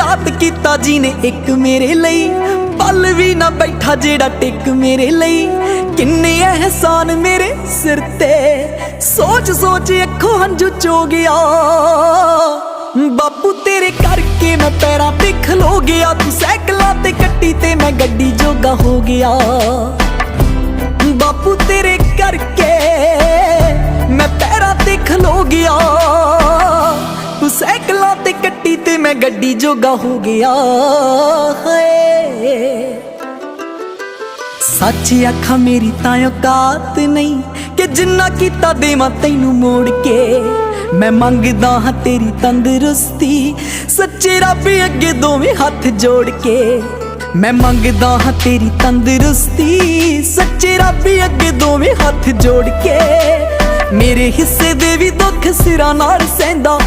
ਰਾਤ ਕੀਤਾ ਜੀ ਨੇ ਇੱਕ ਮੇਰੇ ਲਈ। ਪਲ ਵੀ ਨਾ ਬੈਠਾ ਜਿਹੜਾ ਟਿਕ ਮੇਰੇ ਲਈ। ਕਿੰਨੇ ਅਹਿਸਾਨ ਮੇਰੇ ਸਿਰ ਤੇ। ਸੋਚ ਸੋਚ ਅੱਖੋਂ ਹੰਝੂ ਚੋ ਗਿਆ। ਬਾਪੂ ਤੇਰੇ ਕਰਕੇ ਮੈਂ ਪੈਰਾਂ ਤੇ ਖਲੋ ਗਿਆ। ਤੂੰ ਸਾਈਕਲਾਂ ਤੇ ਕੱਟੀ ਤੇ ਮੈਂ ਗੱਡੀ ਜੋਗਾ ਹੋ ਗਿਆ। ਮੈਂ ਗੱਡੀ ਜੋਗਾ ਹੋ ਗਿਆ ਹਾਏ। ਸੱਚ ਆਖਾਂ ਮੇਰੀ ਤਾਂ ਔਕਾਤ ਨਹੀਂ ਕਿ ਜਿੰਨਾ ਕੀਤਾ ਦੇਵਾਂ ਤੈਨੂੰ ਮੋੜ ਕੇ। ਮੈਂ ਮੰਗਦਾ ਹਾਂ ਤੇਰੀ ਤੰਦਰੁਸਤੀ, ਸੱਚੇ ਰੱਬ ਅੱਗੇ ਦੋਵੇਂ ਹੱਥ ਜੋੜ ਕੇ। ਮੈਂ ਮੰਗਦਾ ਹਾਂ ਤੇਰੀ ਤੰਦਰੁਸਤੀ, ਸੱਚੇ ਰੱਬ ਅੱਗੇ ਦੋਵੇਂ ਹੱਥ ਜੋੜ ਕੇ। ਮੇਰੇ ਹਿੱਸੇ ਦੇ ਵੀ ਦੁੱਖ ਸਿਰਾਂ ਨਾਲ ਸਹਿੰਦਾ